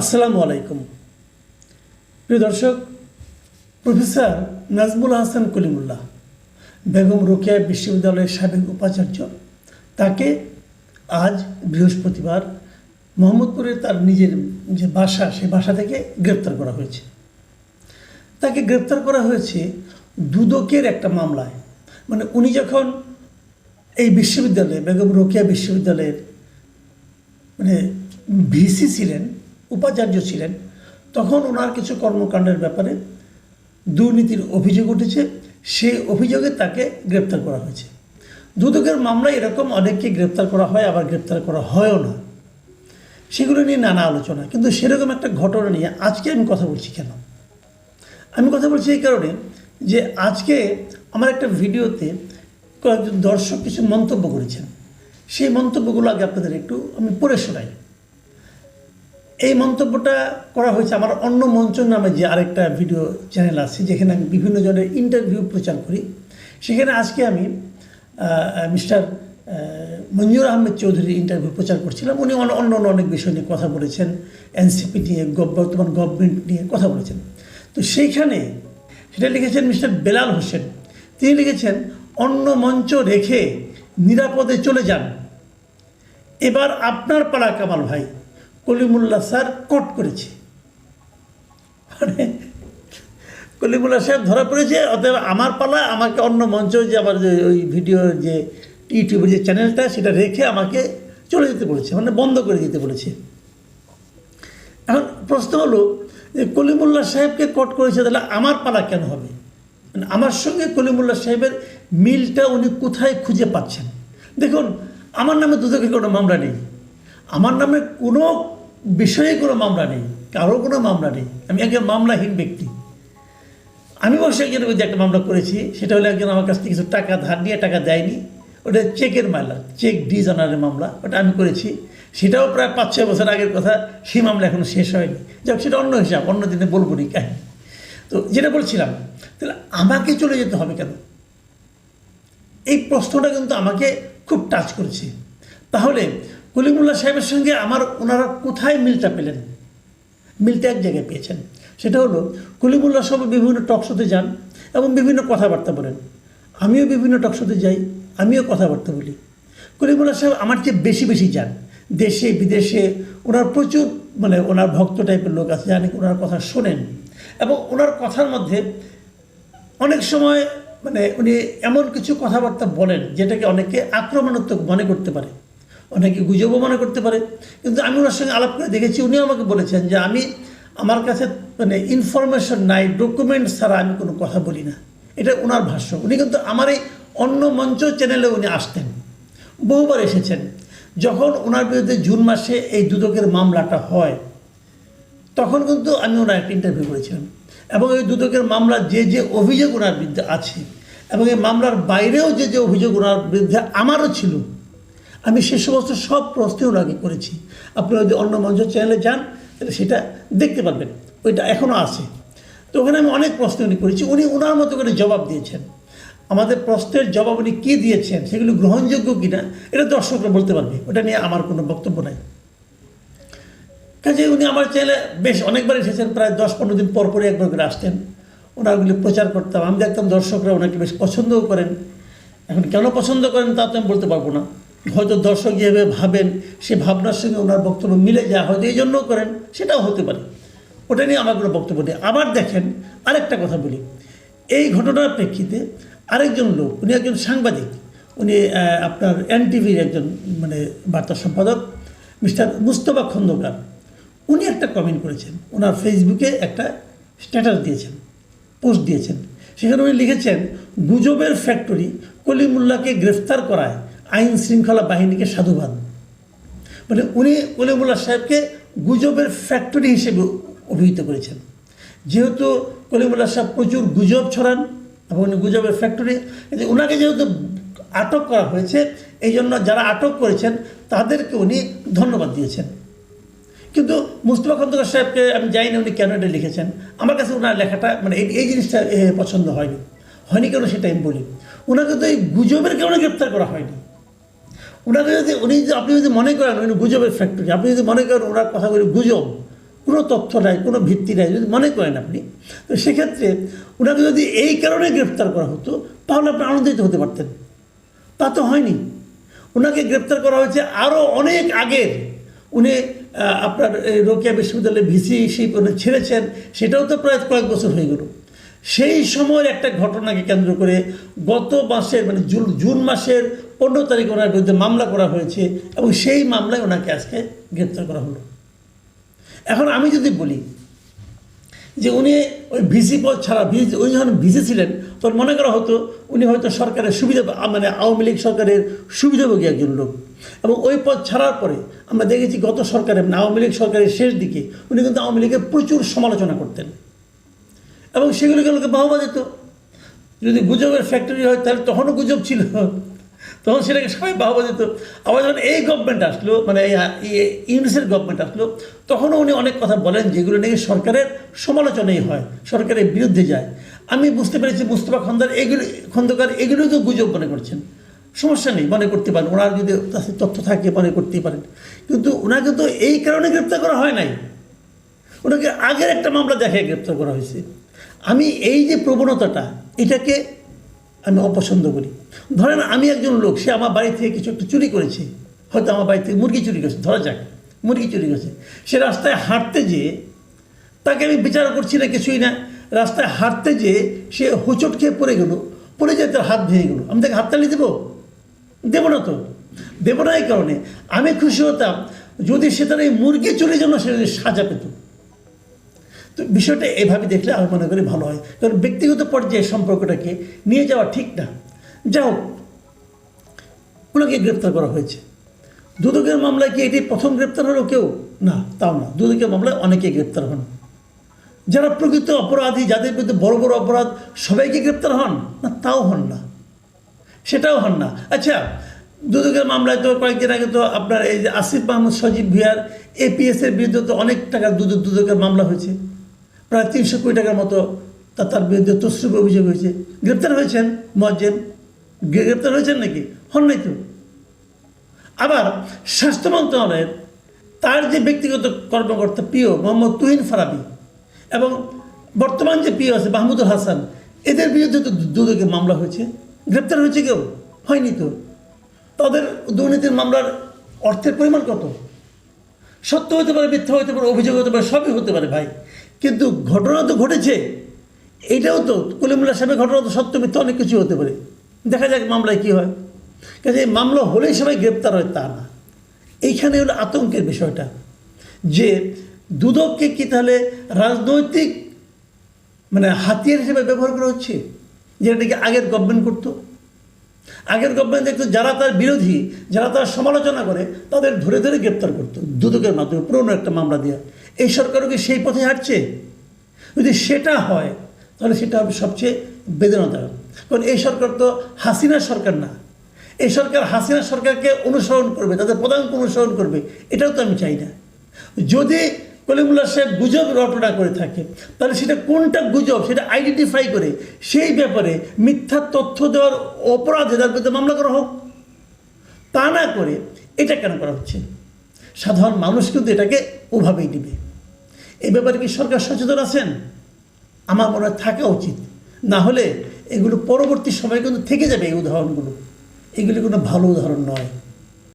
আসসালামু আলাইকুম। প্রিয় দর্শক, প্রফেসর নাজমুল হাসান কলিমুল্লাহ, বেগম রোকেয়া বিশ্ববিদ্যালয়ের সাবেক উপাচার্য, তাকে আজ বৃহস্পতিবার মোহাম্মদপুরে তার নিজের যে বাসা, সেই বাসা থেকে গ্রেপ্তার করা হয়েছে। তাকে গ্রেপ্তার করা হয়েছে দুদকের একটা মামলায়। মানে উনি যখন এই বিশ্ববিদ্যালয়ে, বেগম রোকেয়া বিশ্ববিদ্যালয়ের মানে ভিসি ছিলেন উপাচার্য ছিলেন, তখন ওনার কিছু কর্মকাণ্ডের ব্যাপারে দুর্নীতির অভিযোগ উঠেছে। সেই অভিযোগে তাকে গ্রেপ্তার করা হয়েছে। দুদকের মামলায় এরকম অনেককে গ্রেপ্তার করা হয়, আবার গ্রেপ্তার করা হয়ও না। সেগুলো নিয়ে নানা আলোচনা। কিন্তু সেরকম একটা ঘটনা নিয়ে আজকে আমি কথা বলছি কেন? আমি কথা বলছি এই কারণে যে আজকে আমার একটা ভিডিওতে কয়েকজন দর্শক কিছু মন্তব্য করেছেন। সেই মন্তব্যগুলো আগে আপনাদের একটু আমি পড়ে শোনাই। এই মন্তব্যটা করা হয়েছে আমার অন্য মঞ্চ নামে যে আরেকটা ভিডিও চ্যানেল আছে, যেখানে আমি বিভিন্ন জনের ইন্টারভিউ প্রচার করি। সেখানে আজকে আমি মিস্টার মঞ্জুর আহমেদ চৌধুরীর ইন্টারভিউ প্রচার করছিলাম। উনি অন্য অন্য অনেক বিষয় নিয়ে কথা বলেছেন এনসিপি নিয়ে বর্তমান গভর্নমেন্ট নিয়ে কথা বলেছেন। তো সেইখানে সেটা লিখেছেন মিস্টার বেলাল হোসেন। তিনি লিখেছেন, অন্য মঞ্চ রেখে নিরাপদে চলে যান। এবার আপনার পাড়া কামাল ভাই কলিমুল্লাহ স্যার কোট করেছে। মানে কলিমুল্লাহ সাহেব ধরা পড়েছে, অতএব আমার পালা, আমাকে অন্য মঞ্চ যে আমার যে ওই ভিডিও যে ইউটিউবের যে চ্যানেলটা, সেটা রেখে আমাকে চলে যেতে বলেছে মানে বন্ধ করে দিতে বলেছে। এখন প্রশ্ন হলো যে কলিমুল্লা সাহেবকে কোট করেছে, তাহলে আমার পালা কেন হবে? মানে আমার সঙ্গে কলিমুল্লাহ সাহেবের মিলটা উনি কোথায় খুঁজে পাচ্ছেন? দেখুন, আমার নামে দুদকের কোনো মামলা নেই। আমার নামে কোনো বিষয়ে কোনো মামলা নেই, কারও কোনো মামলা নেই। আমি একজন মামলাহীন ব্যক্তি। আমি অবশ্য একজনের বিরুদ্ধে একটা মামলা করেছি, সেটা হলো একজন আমার কাছ থেকে কিছু টাকা ধার নিয়ে টাকা দেয়নি। ওটা চেকের মামলা, চেক ডিজনারের মামলা, ওটা আমি করেছি। সেটাও প্রায় পাঁচ ছয় বছর আগের কথা, সেই মামলা এখনও শেষ হয়নি। যাক, সেটা অন্য হিসাব, অন্য দিনে বলব নি কাহিনী। তো যেটা বলছিলাম, তাহলে আমাকে চলে যেতে হবে কেন? এই প্রশ্নটা কিন্তু আমাকে খুব টাচ করেছে। তাহলে কলিমুল্লাহ সাহেবের সঙ্গে আমার ওনারা কোথায় মিলটা পেলেন? মিলটা এক জায়গায় পেয়েছেন। সেটা হলো, কলিমুল্লাহ সাহেব বিভিন্ন টকশোতে যান এবং বিভিন্ন কথাবার্তা বলেন। আমিও বিভিন্ন টকশোতে যাই, আমিও কথাবার্তা বলি। কলিমুল্লাহ সাহেব আমার চেয়ে বেশি বেশি যান। দেশে, বিদেশে ওনার প্রচুর মানে ওনার ভক্ত টাইপের লোক আছে জানি ওনার কথা শোনেন। এবং ওনার কথার মধ্যে অনেক সময় মানে উনি এমন কিছু কথাবার্তা বলেন, যেটাকে অনেকে আক্রমণাত্মক মনে করতে পারে। অনেকে গুজবও মনে করতে পারে। কিন্তু আমি ওনার সঙ্গে আলাপ করে দেখেছি, উনিও আমাকে বলেছেন যে আমি, আমার কাছে মানে ইনফরমেশন নাই ডকুমেন্ট ছাড়া আমি কোনো কথা বলি না। এটা ওনার ভাষ্য। উনি কিন্তু আমার এই অন্য মঞ্চ চ্যানেলে উনি আসতেন। বহুবার এসেছেন। যখন ওনার বিরুদ্ধে জুন মাসে এই দুদকের মামলাটা হয়, তখন কিন্তু আমি ওনার একটা ইন্টারভিউ করেছিলাম। এবং এই দুদকের মামলা যে যে অভিযোগ ওনার বিরুদ্ধে আছে, এবং এই মামলার বাইরেও যে যে অভিযোগ ওনার বিরুদ্ধে আমারও ছিল আমি সে সমস্ত সব প্রশ্নে ওনাকে করেছি। আপনি যদি অন্য মঞ্চ চ্যানেলে যান, তাহলে সেটা দেখতে পারবেন। ওইটা এখনও আছে। তো ওখানে আমি অনেক প্রশ্ন উনি করেছি। উনি ওনার মতো করে জবাব দিয়েছেন। আমাদের প্রশ্নের জবাব উনি কী দিয়েছেন, সেগুলো গ্রহণযোগ্য কিনা, এটা দর্শকরা বলতে পারবে। ওটা নিয়ে আমার কোনো বক্তব্য নাই। কাজে উনি আমার চ্যানেলে বেশ অনেকবার এসেছেন, প্রায় দশ পনেরো দিন পর পরে একবার করে আসতেন। ওনাগুলি প্রচার করতাম। আমি দেখতাম দর্শকরা ওনাকে বেশ পছন্দও করেন। এখন কেন পছন্দ করেন তা তো আমি বলতে পারব না। হয়তো দর্শক যেভাবে ভাবেন, সে ভাবনার সঙ্গে ওনার বক্তব্য মিলে যায়, হয়তো এই জন্যও করেন, সেটাও হতে পারে। ওটা নিয়ে আমার কোনো বক্তব্য নেই। আবার দেখেন, আরেকটা কথা বলি। এই ঘটনার প্রেক্ষিতে আরেকজন লোক, উনি একজন সাংবাদিক, উনি আপনার এনটিভির একজন মানে বার্তা সম্পাদক, মিস্টার মুস্তফা খন্দকার। উনি একটা কমেন্ট করেছেন, ওনার ফেসবুকে একটা স্ট্যাটাস দিয়েছেন পোস্ট দিয়েছেন। সেখানে উনি লিখেছেন, গুজবের ফ্যাক্টরি কলিমুল্লাহকে গ্রেফতার করায় আইন শৃঙ্খলা বাহিনীকে সাধুবাদ। মানে উনি কলিমুল্লাহ সাহেবকে গুজবের ফ্যাক্টরি হিসেবে অভিহিত করেছেন। যেহেতু কলিমুল্লাহ সাহেব প্রচুর গুজব ছড়ান এবং উনি গুজবের ফ্যাক্টরি ওনাকে যেহেতু আটক করা হয়েছে এই জন্য যারা আটক করেছেন তাদেরকে উনি ধন্যবাদ দিয়েছেন। কিন্তু মুস্তফা খন্দকার সাহেবকে আমি জানি না উনি কেন এটা লিখেছেন। আমার কাছে ওনার লেখাটা মানে এই এই জিনিসটা পছন্দ হয়নি। হয়নি কেন সেটা আমি বলি। ওনাকে তো এই গুজবের কারণে গ্রেপ্তার করা হয়নি। ওনাকে যদি, উনি যদি, আপনি যদি মনে করেন উনি গুজবের ফ্যাক্টরি আপনি যদি মনে করেন ওনার কথাগুলি গুজব, কোনো তথ্য নাই, কোনো ভিত্তি নাই, যদি মনে করেন আপনি, তো সেক্ষেত্রে ওনাকে যদি এই কারণে গ্রেফতার করা হতো, তাহলে আপনি আনন্দিত হতে পারতেন। তা তো হয়নি। ওনাকে গ্রেপ্তার করা হয়েছে আরও অনেক আগের। উনি আপনার রোকেয়া বিশ্ববিদ্যালয়ে ভিসি উনি ছেড়েছেন, সেটাও তো প্রায় কয়েক বছর হয়ে গেল। সেই সময়ের একটা ঘটনাকে কেন্দ্র করে গত মাসের মানে জুন জুন মাসের পনেরো তারিখ ওনার বিরুদ্ধে মামলা করা হয়েছে এবং সেই মামলায় ওনাকে আজকে গ্রেপ্তার করা হলো। এখন আমি যদি বলি যে উনি ওই ভিসি পদ ছাড়া উনি যখন ভিসি ছিলেন, তখন মনে করা হতো উনি হয়তো সরকারের সুবিধা মানে আওয়ামী লীগ সরকারের সুবিধাভোগী একজন লোক। এবং ওই পদ ছাড়ার পরে আমরা দেখেছি গত সরকারের মানে আওয়ামী লীগ সরকারের শেষ দিকে উনি কিন্তু আওয়ামী লীগের প্রচুর সমালোচনা করতেন। এবং সেগুলোকে লোকে বাহবা দিত। যদি গুজবের ফ্যাক্টরি হয়, তাহলে তখনও গুজব ছিল। তখন সেটাকে সবাই বাহবা দিত। আবার যখন এই গভর্নমেন্ট আসলো মানে ইউনিসের গভর্নমেন্ট আসলো, তখনও উনি অনেক কথা বলেন যেগুলো নাকি সরকারের সমালোচনাই হয়, সরকারের বিরুদ্ধে যায়। আমি বুঝতে পেরেছি মুস্তফা খন্দকার এগুলো খন্দকার এগুলো তো গুজব মনে করছেন। সমস্যা নেই, মনে করতে পারেন। ওনার যদি কাছে তথ্য থাকে, মনে করতেই পারেন। কিন্তু ওনাকে তো এই কারণে গ্রেপ্তার করা হয় নাই। ওনাকে আগের একটা মামলা দেখে গ্রেপ্তার করা হয়েছে। আমি এই যে প্রবণতাটা, এটাকে আমি অপছন্দ করি। ধরেন আমি একজন লোক, সে আমার বাড়ি থেকে কিছু একটা চুরি করেছে। হয়তো আমার বাড়ি থেকে মুরগি চুরি করেছে, ধরা যাক, মুরগি চুরি করেছে। সে রাস্তায় হাঁটতে যেয়ে তাকে আমি বিচার করছি না কিছুই না, রাস্তায় হাঁটতে যেয়ে সে হোঁচট খেয়ে পড়ে গেল, পড়ে যেয়ে তার হাত ভেঙে গেলো। আমি তাকে হাততালি দেবো? দেবো না তো। দেবো না এই কারণে। আমি খুশি হতাম যদি সে তার এই মুরগি চুরির জন্য সে সাজা পেত। তো বিষয়টা এভাবে দেখলে আমি মনে করি ভালো হয়। কারণ ব্যক্তিগত পর্যায়ে সম্পর্কটাকে নিয়ে যাওয়া ঠিক না। যা হোক ওনাকে গ্রেপ্তার করা হয়েছে। দুদকের মামলায় কি এটি প্রথম গ্রেপ্তার হলো কেউ? না, তাও না। দুদকের মামলায় অনেকে গ্রেপ্তার হন। যারা প্রকৃত অপরাধী, যাদের বিরুদ্ধে বড় বড় অপরাধ, সবাইকে গ্রেপ্তার হন? না, তাও হন না। সেটাও হন না। আচ্ছা দুদকের মামলায় তো কয়েকদিন আগে তো আপনার এই যে আসিফ মাহমুদ সজীব ভিয়ার এপিএসের বিরুদ্ধে তো অনেক টাকার দুদক দুদকের মামলা হয়েছে। প্রায় তিনশো কোটি টাকার মতো তার বিরুদ্ধে তসরুপ অভিযোগ হয়েছে। গ্রেপ্তার হয়েছেন মজ্জেন। গ্রেপ্তার হয়েছেন নাকি? হন নাই তো। আবার স্বাস্থ্য মন্ত্রণালয়ের তার যে ব্যক্তিগত কর্মকর্তা প্রিয় মোহাম্মদ তুহিন ফারাবি এবং বর্তমান যে প্রিয় আছে মাহমুদুল হাসান, এদের বিরুদ্ধে তো দুদকে মামলা হয়েছে। গ্রেপ্তার হয়েছে কেউ? হয়নি তো। তাদের দুর্নীতির মামলার অর্থের পরিমাণ কত? সত্য হতে পারে, মিথ্যা হতে পারে, অভিযোগ হতে পারে, সবই হতে পারে ভাই। কিন্তু ঘটনা তো ঘটেছে। এইটাও তো কলিমুল্লাহ সাহেবের ঘটনা তো সত্য, মিথ্যা অনেক কিছু হতে পারে। দেখা যাক মামলায় কী হয়। কাজে মামলা হলেই সবাই গ্রেপ্তার হয়, তা না। এইখানে হলো আতঙ্কের বিষয়টা। যে দুদককে কি তাহলে রাজনৈতিক মানে হাতিয়ার হিসেবে ব্যবহার করা হচ্ছে? যেটাকে আগের গভর্নমেন্ট করতো। আগের গভর্নমেন্ট দেখতো যারা তার বিরোধী, যারা তার সমালোচনা করে, তাদের ধরে ধরে গ্রেপ্তার করতো দুদকের মাধ্যমে, পুরনো একটা মামলা দেওয়া এই সরকারও কি সেই পথে হাঁটছে? যদি সেটা হয়, তাহলে সেটা হবে সবচেয়ে বেদনাদায়ক। কারণ এই সরকার তো হাসিনা সরকার না। এই সরকার হাসিনা সরকারকে অনুসরণ করবে, তাদের প্রধানকে অনুসরণ করবে, এটাও তো আমি চাই না। যদি কলিমুল্লাহ সাহেব গুজব রটনা করে থাকে, তাহলে সেটা কোনটা গুজব, সেটা আইডেন্টিফাই করে, সেই ব্যাপারে মিথ্যা তথ্য দেওয়ার অপরাধে তার বিরুদ্ধে মামলা করা হোক। তা না করে এটা কেন করা হচ্ছে? সাধারণ মানুষ কিন্তু এটাকে ওভাবেই নেবে। এই ব্যাপারে কি সরকার সচেতন আছেন? আমার মনে হয় থাকা উচিত। না হলে এগুলো পরবর্তী সময়ে কিন্তু থেকে যাবে এই উদাহরণগুলো। এগুলি কোনো ভালো উদাহরণ নয়।